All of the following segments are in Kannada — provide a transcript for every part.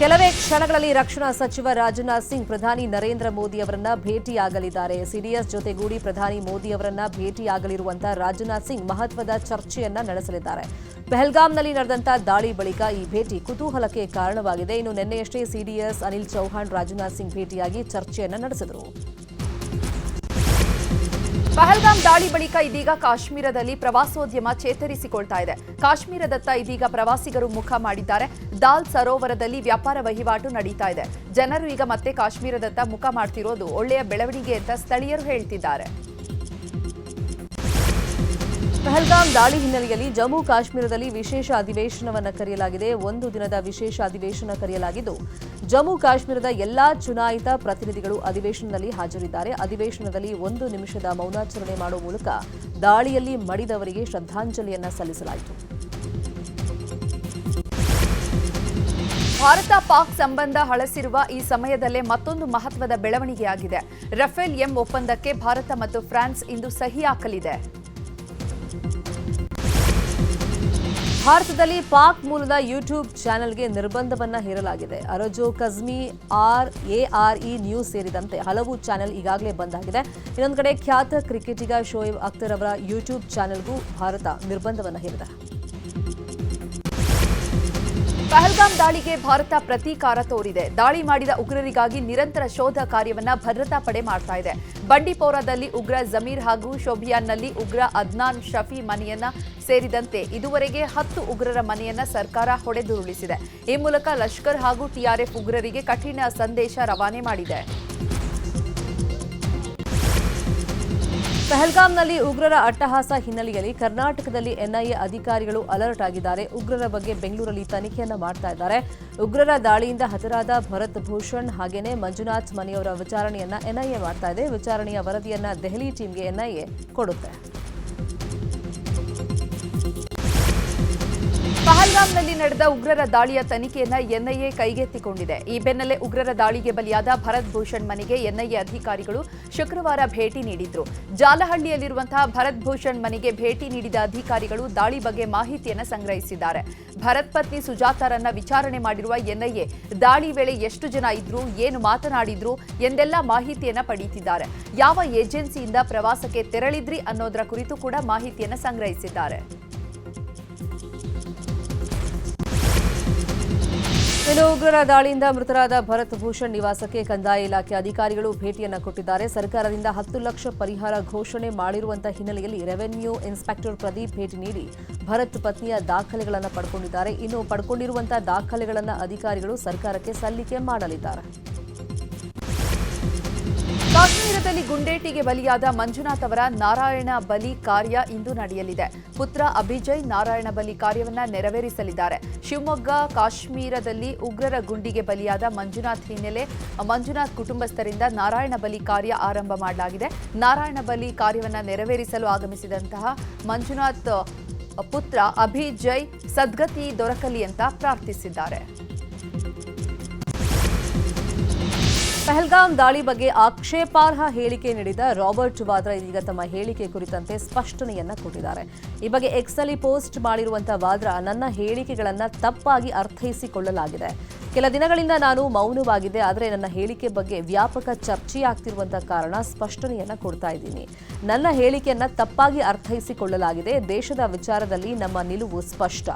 ಕೆಲವೇ ಕ್ಷಣಗಳಲ್ಲಿ ರಕ್ಷಣಾ ಸಚಿವ ರಾಜನಾಥ್ ಸಿಂಗ್, ಪ್ರಧಾನಿ ನರೇಂದ್ರ ಮೋದಿ ಅವರನ್ನ ಭೇಟಿಯಾಗಲಿದ್ದಾರೆ. ಸಿಡಿಎಸ್ ಜೊತೆಗೂಡಿ ಪ್ರಧಾನಿ ಮೋದಿ ಅವರನ್ನ ಭೇಟಿಯಾಗಲಿರುವಂತಹ ರಾಜನಾಥ್ ಸಿಂಗ್ ಮಹತ್ವದ ಚರ್ಚೆಯನ್ನ ನಡೆಸಲಿದ್ದಾರೆ. ಪೆಹಲ್ಗಾಮ್ನಲ್ಲಿ ನಡೆದಂತಹ ದಾಳಿ ಬಳಿಕ ಈ ಭೇಟಿ ಕುತೂಹಲಕ್ಕೆ ಕಾರಣವಾಗಿದೆ. ಇನ್ನು ನಿನ್ನೆಯಷ್ಟೇ ಸಿಡಿಎಸ್ ಅನಿಲ್ ಚೌಹಾಣ್, ರಾಜನಾಥ್ ಸಿಂಗ್ ಭೇಟಿಯಾಗಿ ಚರ್ಚೆಯನ್ನ ನಡೆಸಿದರು. ಪಹಲ್ಗಾಮ್ ದಾಳಿ ಬಳಿಕ ಇದೀಗ ಕಾಶ್ಮೀರದಲ್ಲಿ ಪ್ರವಾಸೋದ್ಯಮ ಚೇತರಿಸಿಕೊಳ್ತಾ ಇದೆ. ಕಾಶ್ಮೀರದತ್ತ ಇದೀಗ ಪ್ರವಾಸಿಗರು ಮುಖ ಮಾಡಿದ್ದಾರೆ. ದಾಲ್ ಸರೋವರದಲ್ಲಿ ವ್ಯಾಪಾರ ವಹಿವಾಟು ನಡೀತಾ ಇದೆ. ಜನರು ಈಗ ಮತ್ತೆ ಕಾಶ್ಮೀರದತ್ತ ಮುಖ ಮಾಡ್ತಿರೋದು ಒಳ್ಳೆಯ ಬೆಳವಣಿಗೆ ಅಂತ ಸ್ಥಳೀಯರು ಹೇಳ್ತಿದ್ದಾರೆ. ಪಹಲ್ಗಾಮ್ ದಾಳಿ ಹಿನ್ನೆಲೆಯಲ್ಲಿ ಜಮ್ಮು ಕಾಶ್ಮೀರದಲ್ಲಿ ವಿಶೇಷ ಅಧಿವೇಶನವನ್ನು ಕರೆಯಲಾಗಿದೆ. ಒಂದು ದಿನದ ವಿಶೇಷ ಅಧಿವೇಶನ ಕರೆಯಲಾಗಿದ್ದು ಜಮ್ಮು ಕಾಶ್ಮೀರದ ಎಲ್ಲಾ ಚುನಾಯಿತ ಪ್ರತಿನಿಧಿಗಳು ಅಧಿವೇಶನದಲ್ಲಿ ಹಾಜರಿದ್ದಾರೆ. ಅಧಿವೇಶನದಲ್ಲಿ ಒಂದು ನಿಮಿಷದ ಮೌನಾಚರಣೆ ಮಾಡುವ ಮೂಲಕ ದಾಳಿಯಲ್ಲಿ ಮಡಿದವರಿಗೆ ಶ್ರದ್ಧಾಂಜಲಿಯನ್ನ ಸಲ್ಲಿಸಲಾಯಿತು. ಭಾರತ ಪಾಕ್ ಸಂಬಂಧ ಹಳಸಿರುವ ಈ ಸಮಯದಲ್ಲೇ ಮತ್ತೊಂದು ಮಹತ್ವದ ಬೆಳವಣಿಗೆಯಾಗಿದೆ. ರಫೇಲ್ ಎಂ ಒಪ್ಪಂದಕ್ಕೆ ಭಾರತ ಮತ್ತು ಫ್ರಾನ್ಸ್ ಇಂದು ಸಹಿ ಹಾಕಲಿದೆ. ಭಾರತದಲ್ಲಿ ಪಾಕ್ ಮೂಲದ ಯೂಟ್ಯೂಬ್ ಚಾನೆಲ್ಗೆ ನಿರ್ಬಂಧವನ್ನ ಹೇರಲಾಗಿದೆ. ಅರಜೋ, ಕಜ್ಮಿ, ಆರ್ ಎಆರ್ಇ ನ್ಯೂಸ್ ಸೇರಿದಂತೆ ಹಲವು ಚಾನೆಲ್ ಈಗಾಗಲೇ ಬಂದಾಗಿದೆ ಇನ್ನೊಂದು ಕಡೆ ಖ್ಯಾತ ಕ್ರಿಕೆಟಿಗ ಶೋಯಬ್ ಅಖ್ತರ್ ಅವರ ಯೂಟ್ಯೂಬ್ ಚಾನೆಲ್ಗೂ ಭಾರತ ನಿರ್ಬಂಧವನ್ನ ಹೇರಿದೆ. ಪಹಲ್ಗಾಮ್ ದಾಳಿಗೆ ಭಾರತ ಪ್ರತೀಕಾರ ತೋರಿದೆ. ದಾಳಿ ಮಾಡಿದ ಉಗ್ರರಿಗಾಗಿ ನಿರಂತರ ಶೋಧ ಕಾರ್ಯವನ್ನ ಭದ್ರತಾ ಪಡೆ ಮಾಡ್ತಾ ಇದೆ. ಬಂಡಿಪೋರಾದಲ್ಲಿ ಉಗ್ರ ಜಮೀರ್ ಹಾಗೂ ಶೋಭಿಯಾನ್ನಲ್ಲಿ ಉಗ್ರ ಅದ್ನಾನ್ ಶಫಿ ಮನೆಯನ್ನ ಸೇರಿದಂತೆ ಇದುವರೆಗೆ ಹತ್ತು ಉಗ್ರರ ಮನೆಯನ್ನ ಸರ್ಕಾರ ಹೊಡೆದುರುಳಿಸಿದೆ. ಈ ಮೂಲಕ ಲಷ್ಕರ್ ಹಾಗೂ ಟಿಆರ್ಎಫ್ ಉಗ್ರರಿಗೆ ಕಠಿಣ ಸಂದೇಶ ರವಾನೆ ಮಾಡಿದೆ. ಪಹಲ್ಗಾಮ್ನಲ್ಲಿ ಉಗ್ರರ ಅಟ್ಟಹಾಸ ಹಿನ್ನೆಲೆಯಲ್ಲಿ ಕರ್ನಾಟಕದಲ್ಲಿ ಎನ್ಐಎ ಅಧಿಕಾರಿಗಳು ಅಲರ್ಟ್ ಆಗಿದ್ದಾರೆ. ಉಗ್ರರ ಬಗ್ಗೆ ಬೆಂಗಳೂರಲ್ಲಿ ತನಿಖೆಯನ್ನು ಮಾಡ್ತಾ ಇದ್ದಾರೆ. ಉಗ್ರರ ದಾಳಿಯಿಂದ ಹತರಾದ ಭರತ್ ಭೂಷಣ್ ಹಾಗೇನೇ ಮಂಜುನಾಥ್ ಮನೆಯವರ ವಿಚಾರಣೆಯನ್ನ ಎನ್ಐಎ ಮಾಡ್ತಾ ಇದೆ. ವಿಚಾರಣೆಯ ವರದಿಯನ್ನ ದೆಹಲಿ ಟೀಮ್ಗೆ ಎನ್ಐಎ ಕೊಡುತ್ತೆ. ಪಹಲ್ಗಾಮ್ನಲ್ಲಿ ನಡೆದ ಉಗ್ರರ ದಾಳಿಯ ತನಿಖೆಯನ್ನ ಎನ್ಐಎ ಕೈಗೆತ್ತಿಕೊಂಡಿದೆ. ಈ ಬೆನ್ನಲ್ಲೇ ಉಗ್ರರ ದಾಳಿಗೆ ಬಲಿಯಾದ ಭರತ್ ಭೂಷಣ್ ಮನೆಗೆ ಎನ್ಐಎ ಅಧಿಕಾರಿಗಳು ಶುಕ್ರವಾರ ಭೇಟಿ ನೀಡಿದ್ರು. ಜಾಲಹಳ್ಳಿಯಲ್ಲಿರುವಂತಹ ಭರತ್ ಭೂಷಣ್ ಮನೆಗೆ ಭೇಟಿ ನೀಡಿದ ಅಧಿಕಾರಿಗಳು ದಾಳಿ ಬಗ್ಗೆ ಮಾಹಿತಿಯನ್ನು ಸಂಗ್ರಹಿಸಿದ್ದಾರೆ. ಭರತ್ ಪತ್ನಿ ಸುಜಾತಾರನ್ನ ವಿಚಾರಣೆ ಮಾಡಿರುವ ಎನ್ಐಎ ದಾಳಿ ವೇಳೆ ಎಷ್ಟು ಜನ ಇದ್ರು, ಏನು ಮಾತನಾಡಿದ್ರು ಎಂದೆಲ್ಲ ಮಾಹಿತಿಯನ್ನ ಪಡೆಯುತ್ತಿದ್ದಾರೆ ಯಾವ ಏಜೆನ್ಸಿಯಿಂದ ಪ್ರವಾಸಕ್ಕೆ ತೆರಳಿದ್ರಿ ಅನ್ನೋದರ ಕುರಿತು ಕೂಡ ಮಾಹಿತಿಯನ್ನು ಸಂಗ್ರಹಿಸಿದ್ದಾರೆ. ಇನ್ನು ಉಗ್ರರ ದಾಳಿಯಿಂದ ಮೃತರಾದ ಭರತ್ ಭೂಷಣ್ ನಿವಾಸಕ್ಕೆ ಕಂದಾಯ ಇಲಾಖೆ ಅಧಿಕಾರಿಗಳು ಭೇಟಿಯನ್ನು ಕೊಟ್ಟಿದ್ದಾರೆ. ಸರ್ಕಾರದಿಂದ ಹತ್ತು ಲಕ್ಷ ಪರಿಹಾರ ಘೋಷಣೆ ಮಾಡಿರುವಂತಹ ಹಿನ್ನೆಲೆಯಲ್ಲಿ ರೆವೆನ್ಯೂ ಇನ್ಸ್ಪೆಕ್ಟರ್ ಪ್ರದೀಪ್ ಭೇಟಿ ನೀಡಿ ಭರತ್ ಪತ್ನಿಯ ದಾಖಲೆಗಳನ್ನು ಪಡ್ಕೊಂಡಿದ್ದಾರೆ. ಇನ್ನು ಪಡ್ಕೊಂಡಿರುವಂತಹ ದಾಖಲೆಗಳನ್ನು ಅಧಿಕಾರಿಗಳು ಸರ್ಕಾರಕ್ಕೆ ಸಲ್ಲಿಕೆ ಮಾಡಲಿದ್ದಾರೆ. ಕಾಶ್ಮೀರದಲ್ಲಿ ಗುಂಡೇಟಿಗೆ ಬಲಿಯಾದ ಮಂಜುನಾಥ್ ಅವರ ನಾರಾಯಣ ಬಲಿ ಕಾರ್ಯ ಇಂದು ನಡೆಯಲಿದೆ. ಪುತ್ರ ಅಭಿಜಯ್ ನಾರಾಯಣ ಬಲಿ ಕಾರ್ಯವನ್ನ ನೆರವೇರಿಸಲಿದ್ದಾರೆ. ಶಿವಮೊಗ್ಗ, ಕಾಶ್ಮೀರದಲ್ಲಿ ಉಗ್ರರ ಗುಂಡಿಗೆ ಬಲಿಯಾದ ಮಂಜುನಾಥ್ ಹಿನ್ನೆಲೆ ಮಂಜುನಾಥ್ ಕುಟುಂಬಸ್ಥರಿಂದ ನಾರಾಯಣ ಬಲಿ ಕಾರ್ಯ ಆರಂಭ ಮಾಡಲಾಗಿದೆ. ನಾರಾಯಣ ಬಲಿ ಕಾರ್ಯವನ್ನ ನೆರವೇರಿಸಲು ಆಗಮಿಸಿದಂತಹ ಮಂಜುನಾಥ್ ಪುತ್ರ ಅಭಿಜಯ್ ಸದ್ಗತಿ ದೊರಕಲಿ ಅಂತ ಪ್ರಾರ್ಥಿಸಿದ್ದಾರೆ. ಪಹಲ್ಗಾಮ್ ದಾಳಿ ಬಗ್ಗೆ ಆಕ್ಷೇಪಾರ್ಹ ಹೇಳಿಕೆ ನೀಡಿದ ರಾಬರ್ಟ್ ವಾದ್ರಾ ಇದೀಗ ತಮ್ಮ ಹೇಳಿಕೆ ಕುರಿತಂತೆ ಸ್ಪಷ್ಟನೆಯನ್ನ ಕೊಟ್ಟಿದ್ದಾರೆ. ಈ ಬಗ್ಗೆ ಎಕ್ಸ್ನಲ್ಲಿ ಪೋಸ್ಟ್ ಮಾಡಿರುವಂತಹ ವಾದ್ರಾ ನನ್ನ ಹೇಳಿಕೆಗಳನ್ನ ತಪ್ಪಾಗಿ ಅರ್ಥೈಸಿಕೊಳ್ಳಲಾಗಿದೆ. ಕೆಲ ದಿನಗಳಿಂದ ನಾನು ಮೌನವಾಗಿದೆ, ಆದರೆ ನನ್ನ ಹೇಳಿಕೆ ಬಗ್ಗೆ ವ್ಯಾಪಕ ಚರ್ಚೆಯಾಗ್ತಿರುವಂತಹ ಕಾರಣ ಸ್ಪಷ್ಟನೆಯನ್ನ ಕೊಡ್ತಾ ಇದ್ದೀನಿ. ನನ್ನ ಹೇಳಿಕೆಯನ್ನ ತಪ್ಪಾಗಿ ಅರ್ಥೈಸಿಕೊಳ್ಳಲಾಗಿದೆ, ದೇಶದ ವಿಚಾರದಲ್ಲಿ ನಮ್ಮ ನಿಲುವು ಸ್ಪಷ್ಟ.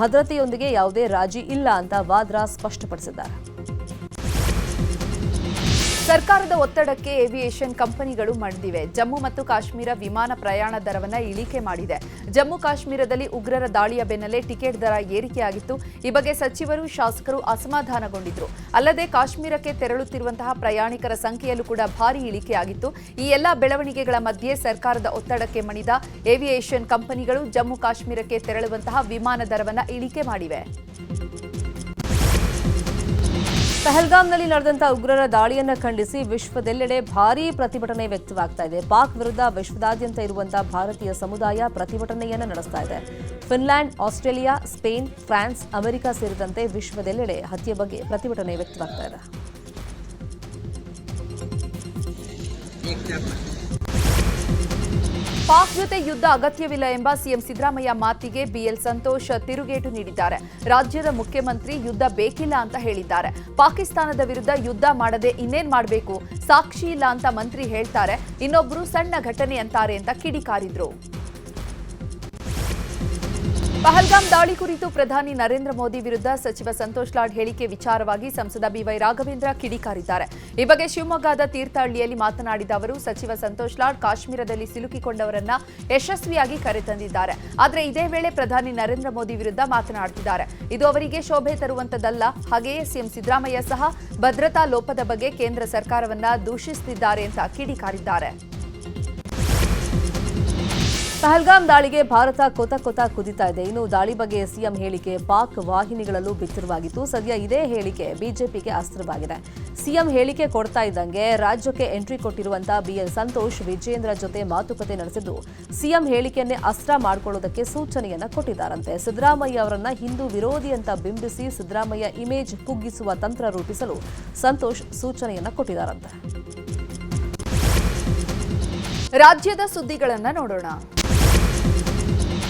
ಭದ್ರತೆಯೊಂದಿಗೆ ಯಾವುದೇ ರಾಜಿ ಇಲ್ಲ ಅಂತ ವಾದ್ರಾ ಸ್ಪಷ್ಟಪಡಿಸಿದ್ದಾರೆ. ಸರ್ಕಾರದ ಒತ್ತಡಕ್ಕೆ ಏವಿಯೇಷನ್ ಕಂಪನಿಗಳು ಮಣಿದಿವೆ ಜಮ್ಮು ಮತ್ತು ಕಾಶ್ಮೀರ ವಿಮಾನ ಪ್ರಯಾಣ ದರವನ್ನು ಇಳಿಕೆ ಮಾಡಿದೆ. ಜಮ್ಮು ಕಾಶ್ಮೀರದಲ್ಲಿ ಉಗ್ರರ ದಾಳಿಯ ಬೆನ್ನಲ್ಲೇ ಟಿಕೆಟ್ ದರ ಏರಿಕೆಯಾಗಿತ್ತು. ಈ ಬಗ್ಗೆ ಸಚಿವರು, ಶಾಸಕರು ಅಸಮಾಧಾನಗೊಂಡಿದ್ರು. ಅಲ್ಲದೆ ಕಾಶ್ಮೀರಕ್ಕೆ ತೆರಳುತ್ತಿರುವಂತಹ ಪ್ರಯಾಣಿಕರ ಸಂಖ್ಯೆಯಲ್ಲೂ ಕೂಡ ಭಾರಿ ಇಳಿಕೆಯಾಗಿತ್ತು. ಈ ಎಲ್ಲ ಬೆಳವಣಿಗೆಗಳ ಮಧ್ಯೆ ಸರ್ಕಾರದ ಒತ್ತಡಕ್ಕೆ ಮಣಿದ ಏವಿಯೇಷನ್ ಕಂಪನಿಗಳು ಜಮ್ಮು ಕಾಶ್ಮೀರಕ್ಕೆ ತೆರಳುವಂತಹ ವಿಮಾನ ದರವನ್ನು ಇಳಿಕೆ ಮಾಡಿವೆ. ಪಹಲ್ಗಾಮ್ನಲ್ಲಿ ನಡೆದಂತಹ ಉಗ್ರರ ದಾಳಿಯನ್ನು ಖಂಡಿಸಿ ವಿಶ್ವದೆಲ್ಲೆಡೆ ಭಾರೀ ಪ್ರತಿಭಟನೆ ವ್ಯಕ್ತವಾಗ್ತಾ ಇದೆ. ಪಾಕ್ ವಿರುದ್ಧ ವಿಶ್ವದಾದ್ಯಂತ ಇರುವಂತಹ ಭಾರತೀಯ ಸಮುದಾಯ ಪ್ರತಿಭಟನೆಯನ್ನು ನಡೆಸ್ತಾ ಇದೆ. Finland, Australia, Spain, France, America ಸೇರಿದಂತೆ ವಿಶ್ವದೆಲ್ಲೆಡೆ ಹತ್ಯೆ ಬಗ್ಗೆ ಪ್ರತಿಭಟನೆ ವ್ಯಕ್ತವಾಗ್ತಾ ಇದೆ. ಪಾಕ್ ಜೊತೆ ಯುದ್ಧ ಅಗತ್ಯವಿಲ್ಲ ಎಂಬ ಸಿಎಂ ಸಿದ್ದರಾಮಯ್ಯ ಮಾತಿಗೆ ಬಿಎಲ್ ಸಂತೋಷ್ ತಿರುಗೇಟು ನೀಡಿದ್ದಾರೆ. ರಾಜ್ಯದ ಮುಖ್ಯಮಂತ್ರಿ ಯುದ್ಧ ಬೇಕಿಲ್ಲ ಅಂತ ಹೇಳಿದ್ದಾರೆ. ಪಾಕಿಸ್ತಾನದ ವಿರುದ್ಧ ಯುದ್ಧ ಮಾಡದೆ ಇನ್ನೇನ್ ಮಾಡಬೇಕು? ಸಾಕ್ಷಿ ಇಲ್ಲ ಅಂತ ಮಂತ್ರಿ ಹೇಳ್ತಾರೆ. ಇನ್ನೊಬ್ರು ಸಣ್ಣ ಘಟನೆ ಅಂತಾರೆ ಅಂತ ಕಿಡಿಕಾರಿದ್ರು. ಪಹಲ್ಗಾಮ್ ದಾಳಿ ಕುರಿತು ಪ್ರಧಾನಿ ನರೇಂದ್ರ ಮೋದಿ ವಿರುದ್ಧ ಸಚಿವ ಸಂತೋಷ್ ಲಾಡ್ ಹೇಳಿಕೆ ವಿಚಾರವಾಗಿ ಸಂಸದ ಬಿವೈ ರಾಘವೇಂದ್ರ ಕಿಡಿಕಾರಿದ್ದಾರೆ. ಈ ಬಗ್ಗೆ ಶಿವಮೊಗ್ಗದ ತೀರ್ಥಹಳ್ಳಿಯಲ್ಲಿ ಮಾತನಾಡಿದ ಅವರು, ಸಚಿವ ಸಂತೋಷ್ ಲಾಡ್ ಕಾಶ್ಮೀರದಲ್ಲಿ ಸಿಲುಕಿಕೊಂಡವರನ್ನ ಯಶಸ್ವಿಯಾಗಿ ಕರೆತಂದಿದ್ದಾರೆ. ಆದರೆ ಇದೇ ವೇಳೆ ಪ್ರಧಾನಿ ನರೇಂದ್ರ ಮೋದಿ ವಿರುದ್ಧ ಮಾತನಾಡುತ್ತಿದ್ದಾರೆ ಇದು ಅವರಿಗೆ ಶೋಭೆ ತರುವಂತದ್ದಲ್ಲ. ಹಾಗೆಯೇ ಸಿಎಂ ಸಿದ್ದರಾಮಯ್ಯ ಸಹ ಭದ್ರತಾ ಲೋಪದ ಬಗ್ಗೆ ಕೇಂದ್ರ ಸರ್ಕಾರವನ್ನ ದೂಷಿಸುತ್ತಿದ್ದಾರೆ ಅಂತ ಕಿಡಿಕಾರಿದ್ದಾರೆ. ಪಹಲ್ಗಾಮ್ ದಾಳಿಗೆ ಭಾರತ ಕೊತ ಕೊತ ಕುದಿತಾ ಇದೆ. ಇನ್ನು ದಾಳಿ ಬಗ್ಗೆ ಸಿಎಂ ಹೇಳಿಕೆ, ಪಾಕ್ ವಾಹಿನಿಗಳಲ್ಲೂ ಬಿತ್ತರವಾಗಿತ್ತು. ಸದ್ಯ ಇದೇ ಹೇಳಿಕೆ ಬಿಜೆಪಿಗೆ ಅಸ್ತ್ರವಾಗಿದೆ. ಸಿಎಂ ಹೇಳಿಕೆ ಕೊಡ್ತಾ ಇದ್ದಂಗೆ ರಾಜ್ಯಕ್ಕೆ ಎಂಟ್ರಿ ಕೊಟ್ಟಿರುವಂತಹ ಬಿಎಲ್ ಸಂತೋಷ್ ವಿಜೇಂದ್ರ ಜೊತೆ ಮಾತುಕತೆ ನಡೆಸಿದ್ದು, ಸಿಎಂ ಹೇಳಿಕೆಯನ್ನೇ ಅಸ್ತ್ರ ಮಾಡಿಕೊಳ್ಳೋದಕ್ಕೆ ಸೂಚನೆಯನ್ನ ಕೊಟ್ಟಿದ್ದಾರಂತೆ. ಸಿದ್ದರಾಮಯ್ಯ ಅವರನ್ನ ಹಿಂದೂ ವಿರೋಧಿ ಅಂತ ಬಿಂಬಿಸಿ ಸಿದ್ದರಾಮಯ್ಯ ಇಮೇಜ್ ಕುಗ್ಗಿಸುವ ತಂತ್ರ ರೂಪಿಸಲು ಸಂತೋಷ್ ಸೂಚನೆಯನ್ನ ಕೊಟ್ಟಿದ್ದಾರಂತೆ. ರಾಜ್ಯದ ಸುದ್ದಿಗಳನ್ನು ನೋಡೋಣ.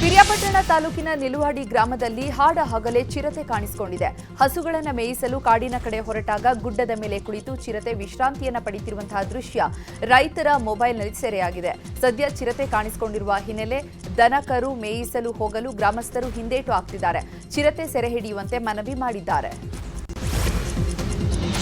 ಪಿರಿಯಾಪಟ್ಟಣ ತಾಲೂಕಿನ ನಿಲುವಾಡಿ ಗ್ರಾಮದಲ್ಲಿ ಹಾಡ ಹಗಲೇ ಚಿರತೆ ಕಾಣಿಸಿಕೊಂಡಿದೆ. ಹಸುಗಳನ್ನು ಮೇಯಿಸಲು ಕಾಡಿನ ಕಡೆ ಹೊರಟಾಗ ಗುಡ್ಡದ ಮೇಲೆ ಕುಳಿತು ಚಿರತೆ ವಿಶ್ರಾಂತಿಯನ್ನು ಪಡೆಯುತ್ತಿರುವಂತಹ ದೃಶ್ಯ ರೈತರ ಮೊಬೈಲ್ನಲ್ಲಿ ಸೆರೆಯಾಗಿದೆ. ಸದ್ಯ ಚಿರತೆ ಕಾಣಿಸಿಕೊಂಡಿರುವ ಹಿನ್ನೆಲೆ ದನಕರು ಮೇಯಿಸಲು ಹೋಗಲು ಗ್ರಾಮಸ್ಥರು ಹಿಂದೇಟು ಹಾಕ್ತಿದ್ದಾರೆ. ಚಿರತೆ ಸೆರೆ ಹಿಡಿಯುವಂತೆ ಮನವಿ ಮಾಡಿದ್ದಾರೆ.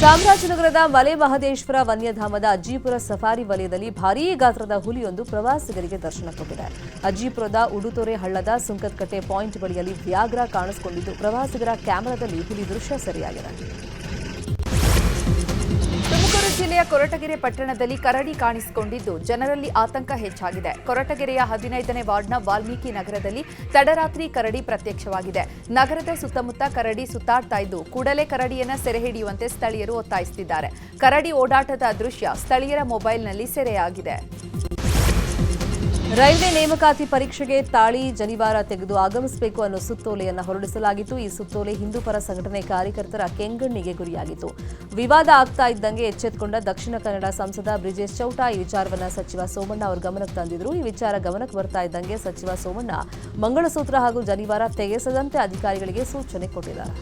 ಚಾಮರಾಜನಗರದ ಮಲೆ ಮಹದೇಶ್ವರ ವನ್ಯಧಾಮದ ಅಜ್ಜಿಪುರ ಸಫಾರಿ ವಲಯದಲ್ಲಿ ಭಾರೀ ಗಾತ್ರದ ಹುಲಿಯೊಂದು ಪ್ರವಾಸಿಗರಿಗೆ ದರ್ಶನ ಕೊಟ್ಟಿದೆ. ಅಜ್ಜಿಪುರದ ಉಡುತೊರೆ ಹಳ್ಳದ ಸುಂಕದಕಟ್ಟೆ ಪಾಯಿಂಟ್ ಬಳಿಯಲ್ಲಿ ವ್ಯಾಘ್ರ ಕಾಣಿಸಿಕೊಂಡಿದ್ದು ಪ್ರವಾಸಿಗರ ಕ್ಯಾಮೆರಾದಲ್ಲಿ ಹುಲಿ ದೃಶ್ಯ ಸೆರೆಯಾಗಿದೆ. ಜಿಲ್ಲೆಯ ಕೊರಟಗೆರೆ ಪಟ್ಟಣದಲ್ಲಿ ಕರಡಿ ಕಾಣಿಸಿಕೊಂಡಿದ್ದು, ಜನರಲ್ಲಿ ಆತಂಕ ಹೆಚ್ಚಾಗಿದೆ. ಕೊರಟಗೆರೆಯ ಹದಿನೈದನೇ ವಾರ್ಡ್ನ ವಾಲ್ಮೀಕಿ ನಗರದಲ್ಲಿ ತಡರಾತ್ರಿ ಕರಡಿ ಪ್ರತ್ಯಕ್ಷವಾಗಿದೆ. ನಗರದ ಸುತ್ತಮುತ್ತ ಕರಡಿ ಸುತ್ತಾಡ್ತಾ ಇದ್ದು, ಕೂಡಲೇ ಕರಡಿಯನ್ನ ಸೆರೆ ಹಿಡಿಯುವಂತೆ ಸ್ಥಳೀಯರು ಒತ್ತಾಯಿಸುತ್ತಿದ್ದಾರೆ. ಕರಡಿ ಓಡಾಟದ ದೃಶ್ಯ ಸ್ಥಳೀಯರ ಮೊಬೈಲ್ನಲ್ಲಿ ಸೆರೆಯಾಗಿದೆ. ರೈಲ್ವೆ ನೇಮಕಾತಿ ಪರೀಕ್ಷೆಗೆ ತಾಳಿ ಜನಿವಾರ ತೆಗೆದು ಆಗಮಿಸಬೇಕು ಅನ್ನೋ ಸುತ್ತೋಲೆಯನ್ನು ಹೊರಡಿಸಲಾಗಿತ್ತು. ಈ ಸುತ್ತೋಲೆ ಹಿಂದೂಪರ ಸಂಘಟನೆ ಕಾರ್ಯಕರ್ತರ ಕೆಂಗಣ್ಣಿಗೆ ಗುರಿಯಾಗಿತ್ತು. ವಿವಾದ ಆಗ್ತಾ ಇದ್ದಂಗೆ ಎಚ್ಚೆತ್ತುಕೊಂಡ ದಕ್ಷಿಣ ಕನ್ನಡ ಸಂಸದ ಬ್ರಿಜೇಶ್ ಚೌಟಾ ಈ ವಿಚಾರವನ್ನು ಸಚಿವ ಸೋಮಣ್ಣ ಅವರು ಗಮನಕ್ಕೆ ತಂದಿದ್ರು. ಈ ವಿಚಾರ ಗಮನಕ್ಕೆ ಬರ್ತಾ ಇದ್ದಂಗೆ ಸಚಿವ ಸೋಮಣ್ಣ ಮಂಗಳಸೂತ್ರ ಹಾಗೂ ಜನಿವಾರ ತೆಗೆಸದಂತೆ ಅಧಿಕಾರಿಗಳಿಗೆ ಸೂಚನೆ ಕೊಟ್ಟಿದ್ದಾರೆ.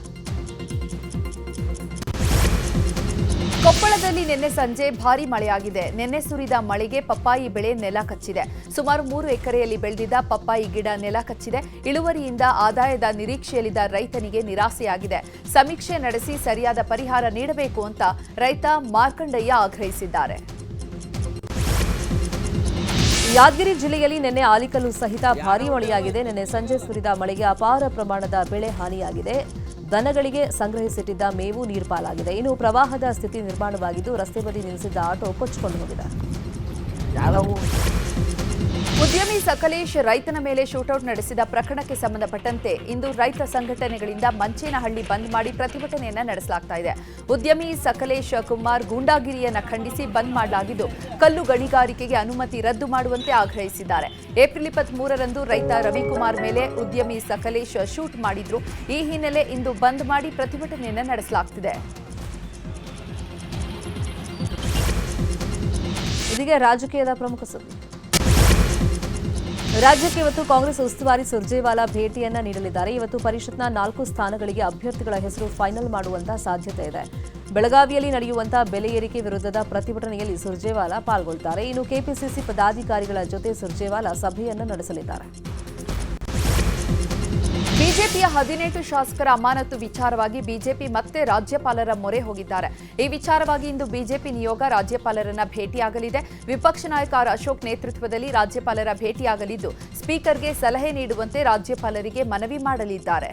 ಕೊಪ್ಪಳದಲ್ಲಿ ನಿನ್ನೆ ಸಂಜೆ ಭಾರಿ ಮಳೆಯಾಗಿದೆ. ನಿನ್ನೆ ಸುರಿದ ಮಳೆಗೆ ಪಪ್ಪಾಯಿ ಬೆಳೆ ನೆಲ ಕಚ್ಚಿದೆ. ಸುಮಾರು ಮೂರು ಎಕರೆಯಲ್ಲಿ ಬೆಳೆದಿದ್ದ ಪಪ್ಪಾಯಿ ಗಿಡ ನೆಲ ಕಚ್ಚಿದೆ. ಇಳುವರಿಯಿಂದ ಆದಾಯದ ನಿರೀಕ್ಷೆಯಲ್ಲಿದ್ದ ರೈತನಿಗೆ ನಿರಾಸೆಯಾಗಿದೆ. ಸಮೀಕ್ಷೆ ನಡೆಸಿ ಸರಿಯಾದ ಪರಿಹಾರ ನೀಡಬೇಕು ಅಂತ ರೈತ ಮಾರ್ಕಂಡಯ್ಯ ಆಗ್ರಹಿಸಿದ್ದಾರೆ. ಯಾದಗಿರಿ ಜಿಲ್ಲೆಯಲ್ಲಿ ನಿನ್ನೆ ಆಲಿಕಲ್ಲು ಸಹಿತ ಭಾರೀ ಮಳೆಯಾಗಿದೆ. ನಿನ್ನೆ ಸಂಜೆ ಸುರಿದ ಮಳೆಗೆ ಅಪಾರ ಪ್ರಮಾಣದ ಬೆಳೆ ಹಾನಿಯಾಗಿದೆ. ದನಗಳಿಗೆ ಸಂಗ್ರಹಿಸಿಟ್ಟಿದ್ದ ಮೇವು ನೀರ್ಪಾಲಾಗಿದೆ ಇನ್ನು ಪ್ರವಾಹದ ಸ್ಥಿತಿ ನಿರ್ಮಾಣವಾಗಿದ್ದು ರಸ್ತೆ ಬದಿ ನಿಲ್ಲಿಸಿದ್ದ ಆಟೋ ಕೊಚ್ಚಿಕೊಂಡು ಹೋಗಿದೆ. ಉದ್ಯಮಿ ಸಕಲೇಶ್ ರೈತನ ಮೇಲೆ ಶೂಟೌಟ್ ನಡೆಸಿದ ಪ್ರಕರಣಕ್ಕೆ ಸಂಬಂಧಪಟ್ಟಂತೆ ಇಂದು ರೈತ ಸಂಘಟನೆಗಳಿಂದ ಮಂಚೇನಹಳ್ಳಿ ಬಂದ್ ಮಾಡಿ ಪ್ರತಿಭಟನೆಯನ್ನ ನಡೆಸಲಾಗ್ತಾ ಇದೆ. ಉದ್ಯಮಿ ಸಕಲೇಶ್ ಕುಮಾರ್ ಗೂಂಡಾಗಿರಿಯನ್ನ ಖಂಡಿಸಿ ಬಂದ್ ಮಾಡಲಾಗಿದ್ದು, ಕಲ್ಲು ಗಣಿಗಾರಿಕೆಗೆ ಅನುಮತಿ ರದ್ದು ಮಾಡುವಂತೆ ಆಗ್ರಹಿಸಿದ್ದಾರೆ. ಏಪ್ರಿಲ್ ಇಪ್ಪತ್ತ್ ಮೂರರಂದು ರೈತ ರವಿಕುಮಾರ್ ಮೇಲೆ ಉದ್ಯಮಿ ಸಕಲೇಶ್ ಶೂಟ್ ಮಾಡಿದ್ರು. ಈ ಹಿನ್ನೆಲೆ ಇಂದು ಬಂದ್ ಮಾಡಿ ಪ್ರತಿಭಟನೆಯನ್ನ ನಡೆಸಲಾಗ್ತಿದೆ. ಇದೀಗ ರಾಜಕೀಯದ ಪ್ರಮುಖ ಸುದ್ದಿ. ರಾಜ್ಯಕ್ಕೆ ಇವತ್ತು ಕಾಂಗ್ರೆಸ್ ಉಸ್ತುವಾರಿ ಸುರ್ಜೇವಾಲಾ ಭೇಟಿಯನ್ನ ನೀಡಲಿದ್ದಾರೆ. ಇವತ್ತು ಪರಿಷತ್ನ ನಾಲ್ಕು ಸ್ಥಾನಗಳಿಗೆ ಅಭ್ಯರ್ಥಿಗಳ ಹೆಸರು ಫೈನಲ್ ಮಾಡುವಂತಹ ಸಾಧ್ಯತೆ ಇದೆ. ಬೆಳಗಾವಿಯಲ್ಲಿ ನಡೆಯುವಂತಹ ಬೆಲೆ ಏರಿಕೆ ವಿರುದ್ಧದ ಪ್ರತಿಭಟನೆಯಲ್ಲಿ ಸುರ್ಜೇವಾಲಾ ಪಾಲ್ಗೊಳ್ತಾರೆ. ಇನ್ನು ಕೆಪಿಸಿಸಿ ಪದಾಧಿಕಾರಿಗಳ ಜೊತೆ ಸುರ್ಜೇವಾಲಾ ಸಭೆಯನ್ನು ನಡೆಸಲಿದ್ದಾರೆ. ಬಿಜೆಪಿಯ ಹದಿನೆಂಟು ಶಾಸಕರ ಅಮಾನತು ವಿಚಾರವಾಗಿ ಬಿಜೆಪಿ ಮತ್ತೆ ರಾಜ್ಯಪಾಲರ ಮೊರೆ ಹೋಗಿದ್ದಾರೆ. ಈ ವಿಚಾರವಾಗಿ ಇಂದು ಬಿಜೆಪಿ ನಿಯೋಗ ರಾಜ್ಯಪಾಲರನ್ನ ಭೇಟಿಯಾಗಲಿದೆ. ವಿಪಕ್ಷ ನಾಯಕ ಅಶೋಕ್ ನೇತೃತ್ವದಲ್ಲಿ ರಾಜ್ಯಪಾಲರ ಭೇಟಿಯಾಗಲಿದ್ದು, ಸ್ಪೀಕರ್ಗೆ ಸಲಹೆ ನೀಡುವಂತೆ ರಾಜ್ಯಪಾಲರಿಗೆ ಮನವಿ ಮಾಡಲಿದ್ದಾರೆ.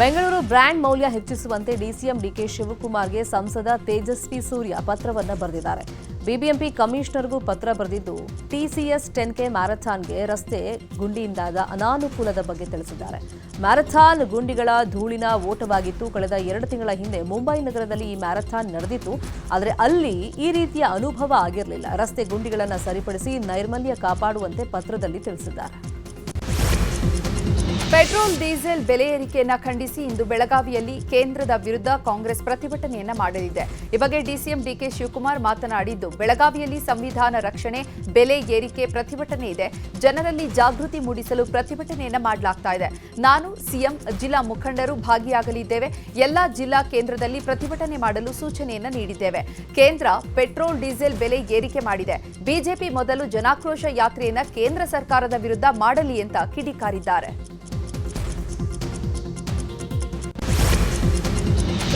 ಬೆಂಗಳೂರು ಬ್ರ್ಯಾಂಡ್ ಮೌಲ್ಯ ಹೆಚ್ಚಿಸುವಂತೆ ಡಿಸಿಎಂ ಡಿಕೆ ಶಿವಕುಮಾರ್ಗೆ ಸಂಸದ ತೇಜಸ್ವಿ ಸೂರ್ಯ ಪತ್ರವನ್ನು ಬರೆದಿದ್ದಾರೆ. ಬಿಬಿಎಂಪಿ ಕಮಿಷನರ್ಗೂ ಪತ್ರ ಬರೆದಿದ್ದು ಟಿಸಿಎಸ್ ಟೆನ್ ಕೆ ಮ್ಯಾರಥಾನ್ಗೆ ರಸ್ತೆ ಗುಂಡಿಯಿಂದಾದ ಅನಾನುಕೂಲದ ಬಗ್ಗೆ ತಿಳಿಸಿದ್ದಾರೆ. ಮ್ಯಾರಥಾನ್ ಗುಂಡಿಗಳ ಧೂಳಿನ ಓಟವಾಗಿತ್ತು. ಕಳೆದ ಎರಡು ತಿಂಗಳ ಹಿಂದೆ ಮುಂಬೈ ನಗರದಲ್ಲಿ ಈ ಮ್ಯಾರಥಾನ್ ನಡೆದಿತ್ತು. ಆದರೆ ಅಲ್ಲಿ ಈ ರೀತಿಯ ಅನುಭವ ಆಗಿರಲಿಲ್ಲ. ರಸ್ತೆ ಗುಂಡಿಗಳನ್ನು ಸರಿಪಡಿಸಿ ನೈರ್ಮಲ್ಯ ಕಾಪಾಡುವಂತೆ ಪತ್ರದಲ್ಲಿ ತಿಳಿಸಿದ್ದಾರೆ. ಪೆಟ್ರೋಲ್, ಡೀಸೆಲ್ ಬೆಲೆ ಏರಿಕೆಯನ್ನ ಖಂಡಿಸಿ ಇಂದು ಬೆಳಗಾವಿಯಲ್ಲಿ ಕೇಂದ್ರದ ವಿರುದ್ಧ ಕಾಂಗ್ರೆಸ್ ಪ್ರತಿಭಟನೆಯನ್ನ ಮಾಡಲಿದೆ. ಈ ಬಗ್ಗೆ ಡಿಸಿಎಂ ಡಿಕೆ ಶಿವಕುಮಾರ್ ಮಾತನಾಡಿದ್ದು, ಬೆಳಗಾವಿಯಲ್ಲಿ ಸಂವಿಧಾನ ರಕ್ಷಣೆ, ಬೆಲೆ ಏರಿಕೆ ಪ್ರತಿಭಟನೆ ಇದೆ. ಜನರಲ್ಲಿ ಜಾಗೃತಿ ಮೂಡಿಸಲು ಪ್ರತಿಭಟನೆಯನ್ನ ಮಾಡಲಾಗ್ತಾ ಇದೆ. ನಾನು, ಸಿಎಂ, ಜಿಲ್ಲಾ ಮುಖಂಡರು ಭಾಗಿಯಾಗಲಿದ್ದೇವೆ. ಎಲ್ಲಾ ಜಿಲ್ಲಾ ಕೇಂದ್ರದಲ್ಲಿ ಪ್ರತಿಭಟನೆ ಮಾಡಲು ಸೂಚನೆಯನ್ನ ನೀಡಿದ್ದೇವೆ. ಕೇಂದ್ರ ಪೆಟ್ರೋಲ್, ಡೀಸೆಲ್ ಬೆಲೆ ಏರಿಕೆ ಮಾಡಿದೆ. ಬಿಜೆಪಿ ಮೊದಲು ಜನಾಕ್ರೋಶ ಯಾತ್ರೆಯನ್ನ ಕೇಂದ್ರ ಸರ್ಕಾರದ ವಿರುದ್ಧ ಮಾಡಲಿ ಅಂತ ಕಿಡಿಕಾರಿದ್ದಾರೆ.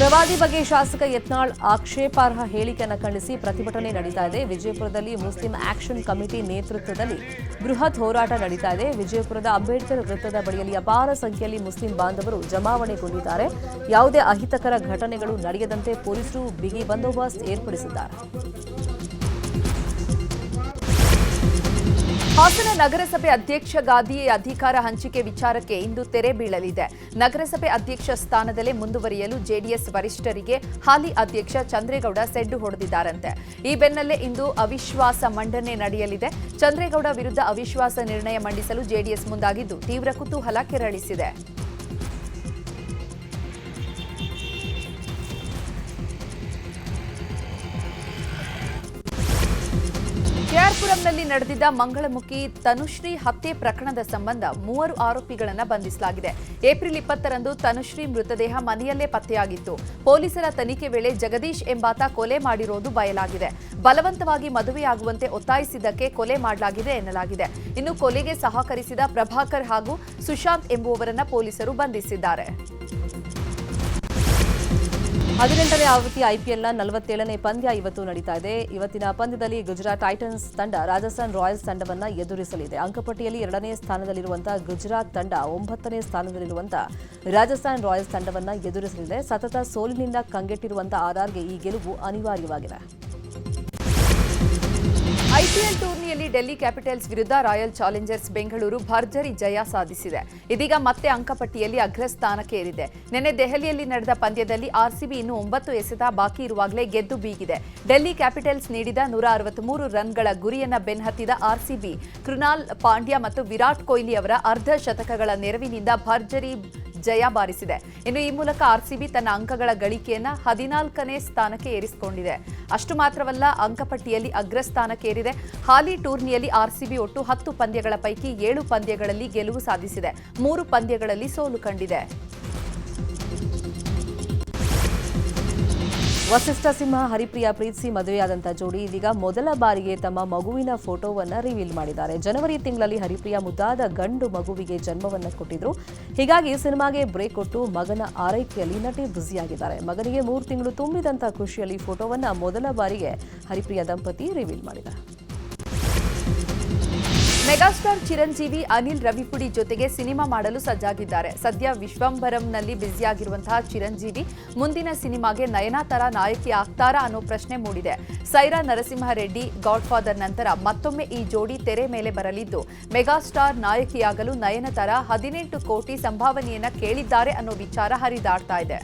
ಪ್ರವಾದಿ ಬಗ್ಗೆ ಶಾಸಕ ಯತ್ನಾಳ್ ಆಕ್ಷೇಪಾರ್ಹ ಹೇಳಿಕೆಯನ್ನು ಖಂಡಿಸಿ ಪ್ರತಿಭಟನೆ ನಡೀತಾ ಇದೆ. ವಿಜಯಪುರದಲ್ಲಿ ಮುಸ್ಲಿಂ ಆಕ್ಷನ್ ಕಮಿಟಿ ನೇತೃತ್ವದಲ್ಲಿ ಬೃಹತ್ ಹೋರಾಟ ನಡೀತಾ ಇದೆ. ವಿಜಯಪುರದ ಅಂಬೇಡ್ಕರ್ ವೃತ್ತದ ಬಳಿಯಲ್ಲಿ ಅಪಾರ ಸಂಖ್ಯೆಯಲ್ಲಿ ಮುಸ್ಲಿಂ ಬಾಂಧವರು ಜಮಾವಣೆಗೊಂಡಿದ್ದಾರೆ ಯಾವುದೇ ಅಹಿತಕರ ಘಟನೆಗಳು ನಡೆಯದಂತೆ ಪೊಲೀಸರು ಬಿಗಿ ಬಂದೋಬಸ್ತ್ ಏರ್ಪಡಿಸಿದ್ದಾರೆ. ಹಾಸನ ನಗರಸಭೆ ಅಧ್ಯಕ್ಷ ಗಾದಿಯ ಅಧಿಕಾರ ಹಂಚಿಕೆ ವಿಚಾರಕ್ಕೆ ಇಂದು ತೆರೆ ಬೀಳಲಿದೆ. ನಗರಸಭೆ ಅಧ್ಯಕ್ಷ ಸ್ಥಾನದಲ್ಲೇ ಮುಂದುವರಿಯಲು ಜೆಡಿಎಸ್ ವರಿಷ್ಠರಿಗೆ ಹಾಲಿ ಅಧ್ಯಕ್ಷ ಚಂದ್ರೇಗೌಡ ಸೆಡ್ಡು ಹೊಡೆದಿದ್ದಾರಂತೆ. ಈ ಬೆನ್ನಲ್ಲೇ ಇಂದು ಅವಿಶ್ವಾಸ ಮಂಡನೆ ನಡೆಯಲಿದೆ. ಚಂದ್ರೇಗೌಡ ವಿರುದ್ಧ ಅವಿಶ್ವಾಸ ನಿರ್ಣಯ ಮಂಡಿಸಲು ಜೆಡಿಎಸ್ ಮುಂದಾಗಿದ್ದು ತೀವ್ರ ಕುತೂಹಲ ಕೆರಳಿಸಿದೆ. ಕೆಆರ್ಪುರಂನಲ್ಲಿ ನಡೆದಿದ್ದ ಮಂಗಳಮುಖಿ ತನುಶ್ರೀ ಹತ್ಯೆ ಪ್ರಕರಣದ ಸಂಬಂಧ ಮೂವರು ಆರೋಪಿಗಳನ್ನು ಬಂಧಿಸಲಾಗಿದೆ. ಏಪ್ರಿಲ್ ಇಪ್ಪತ್ತರಂದು ತನುಶ್ರೀ ಮೃತದೇಹ ಮನೆಯಲ್ಲೇ ಪತ್ತೆಯಾಗಿತ್ತು. ಪೊಲೀಸರ ತನಿಖೆ ವೇಳೆ ಜಗದೀಶ್ ಎಂಬಾತ ಕೊಲೆ ಮಾಡಿರೋದು ಬಯಲಾಗಿದೆ. ಬಲವಂತವಾಗಿ ಮದುವೆಯಾಗುವಂತೆ ಒತ್ತಾಯಿಸಿದ್ದಕ್ಕೆ ಕೊಲೆ ಮಾಡಲಾಗಿದೆ ಎನ್ನಲಾಗಿದೆ. ಇನ್ನು ಕೊಲೆಗೆ ಸಹಕರಿಸಿದ ಪ್ರಭಾಕರ್ ಹಾಗೂ ಸುಶಾಂತ್ ಎಂಬುವವರನ್ನ ಪೊಲೀಸರು ಬಂಧಿಸಿದ್ದಾರೆ. ಹದಿನೆಂಟನೇ ಆವೃತ್ತಿ ಐಪಿಎಲ್ನ ನಲವತ್ತೇಳನೇ ಪಂದ್ಯ ಇವತ್ತು ನಡೀತಾ ಇದೆ. ಇವತ್ತಿನ ಪಂದ್ಯದಲ್ಲಿ ಗುಜರಾತ್ ಟೈಟನ್ಸ್ ತಂಡ ರಾಜಸ್ಥಾನ್ ರಾಯಲ್ಸ್ ತಂಡವನ್ನು ಎದುರಿಸಲಿದೆ. ಅಂಕಪಟ್ಟಿಯಲ್ಲಿ ಎರಡನೇ ಸ್ಥಾನದಲ್ಲಿರುವಂತಹ ಗುಜರಾತ್ ತಂಡ ಒಂಬತ್ತನೇ ಸ್ಥಾನದಲ್ಲಿರುವಂತಹ ರಾಜಸ್ಥಾನ್ ರಾಯಲ್ಸ್ ತಂಡವನ್ನು ಎದುರಿಸಲಿದೆ. ಸತತ ಸೋಲಿನಿಂದ ಕಂಗೆಟ್ಟಿರುವಂತಹ ಆರ್ಆರ್ಗೆ ಈ ಗೆಲುವು ಅನಿವಾರ್ಯವಾಗಿದೆ. ಐಪಿಎಲ್ ಟೂರ್ನಿಯಲ್ಲಿ ಡೆಲ್ಲಿ ಕ್ಯಾಪಿಟಲ್ಸ್ ವಿರುದ್ಧ ರಾಯಲ್ ಚಾಲೆಂಜರ್ಸ್ ಬೆಂಗಳೂರು ಭರ್ಜರಿ ಜಯ ಸಾಧಿಸಿದೆ. ಇದೀಗ ಮತ್ತೆ ಅಂಕಪಟ್ಟಿಯಲ್ಲಿ ಅಗ್ರಸ್ಥಾನಕ್ಕೆ ಏರಿದೆ ನಿನ್ನೆ ದೆಹಲಿಯಲ್ಲಿ ನಡೆದ ಪಂದ್ಯದಲ್ಲಿ ಆರ್ಸಿಬಿ ಇನ್ನು ಒಂಬತ್ತು ಎಸೆತ ಬಾಕಿ ಇರುವಾಗಲೇ ಗೆದ್ದು ಬೀಗಿದೆ. ಡೆಲ್ಲಿ ಕ್ಯಾಪಿಟಲ್ಸ್ ನೀಡಿದ ನೂರ ಅರವತ್ಮೂರು ರನ್ಗಳ ಗುರಿಯನ್ನ ಬೆನ್ನಹತ್ತಿದ ಆರ್ಸಿಬಿ ಕೃನಾಲ್ ಪಾಂಡ್ಯ ಮತ್ತು ವಿರಾಟ್ ಕೊಹ್ಲಿ ಅವರ ಅರ್ಧ ಶತಕಗಳ ನೆರವಿನಿಂದ ಭರ್ಜರಿ ಜಯ ಬಾರಿಸಿದೆ. ಇನ್ನು ಈ ಮೂಲಕ ಆರ್ಸಿಬಿ ತನ್ನ ಅಂಕಗಳ ಗಳಿಕೆಯನ್ನ ಹದಿನಾಲ್ಕನೇ ಸ್ಥಾನಕ್ಕೆ ಏರಿಸಿಕೊಂಡಿದೆ. ಅಷ್ಟು ಮಾತ್ರವಲ್ಲ, ಅಂಕಪಟ್ಟಿಯಲ್ಲಿ ಅಗ್ರಸ್ಥಾನಕ್ಕೇರಿದೆ ಹಾಲಿ ಟೂರ್ನಿಯಲ್ಲಿ ಆರ್ಸಿಬಿ ಒಟ್ಟು ಹತ್ತು ಪಂದ್ಯಗಳ ಪೈಕಿ ಏಳು ಪಂದ್ಯಗಳಲ್ಲಿ ಗೆಲುವು ಸಾಧಿಸಿದೆ. ಮೂರು ಪಂದ್ಯಗಳಲ್ಲಿ ಸೋಲು ಕಂಡಿದೆ. ವಸಿಷ್ಠ ಸಿಂಹ ಹರಿಪ್ರಿಯ ಪ್ರೀತಿಸಿ ಮದುವೆಯಾದಂಥ ಜೋಡಿ ಇದೀಗ ಮೊದಲ ಬಾರಿಗೆ ತಮ್ಮ ಮಗುವಿನ ಫೋಟೋವನ್ನು ರಿವೀಲ್ ಮಾಡಿದ್ದಾರೆ. ಜನವರಿ ತಿಂಗಳಲ್ಲಿ ಹರಿಪ್ರಿಯ ಮುದ್ದಾದ ಗಂಡು ಮಗುವಿಗೆ ಜನ್ಮವನ್ನು ಕೊಟ್ಟಿದ್ರು. ಹೀಗಾಗಿ ಸಿನಿಮಾಗೆ ಬ್ರೇಕ್ ಕೊಟ್ಟು ಮಗನ ಆರೈಕೆಯಲ್ಲಿ ನಟಿ ಬ್ಯುಸಿಯಾಗಿದ್ದಾರೆ ಮಗನಿಗೆ ಮೂರು ತಿಂಗಳು ತುಂಬಿದಂಥ ಖುಷಿಯಲ್ಲಿ ಫೋಟೋವನ್ನು ಮೊದಲ ಬಾರಿಗೆ ಹರಿಪ್ರಿಯ ದಂಪತಿ ರಿವೀಲ್ ಮಾಡಿದ್ದಾರೆ. ಮೆಗಾಸ್ಟಾರ್ ಚಿರಂಜೀವಿ ಅನಿಲ್ ರವಿಪುಡಿ ಜೊತೆಗೆ ಸಿನಿಮಾ ಮಾಡಲು ಸಜ್ಜಾಗಿದ್ದಾರೆ. ಸದ್ಯ ವಿಶ್ವಂಬರಂನಲ್ಲಿ ಬ್ಯುಸಿಯಾಗಿರುವಂತಹ ಚಿರಂಜೀವಿ ಮುಂದಿನ ಸಿನಿಮಾಗೆ ನಯನತಾರ ನಾಯಕಿ ಆಗ್ತಾರಾ ಅನ್ನೋ ಪ್ರಶ್ನೆ ಮೂಡಿದೆ. ಸೈರಾ ನರಸಿಂಹರೆಡ್ಡಿ ಗಾಡ್ ಫಾದರ್ ನಂತರ ಮತ್ತೊಮ್ಮೆ ಈ ಜೋಡಿ ತೆರೆ ಮೇಲೆ ಬರಲಿದ್ದು ಮೆಗಾಸ್ಟಾರ್ ನಾಯಕಿಯಾಗಲು ನಯನತಾರ ಹದಿನೆಂಟು ಕೋಟಿ ಸಂಭಾವನೆಯನ್ನ ಕೇಳಿದ್ದಾರೆ ಅನ್ನೋ ವಿಚಾರ ಹರಿದಾಡ್ತಾ ಇದೆ.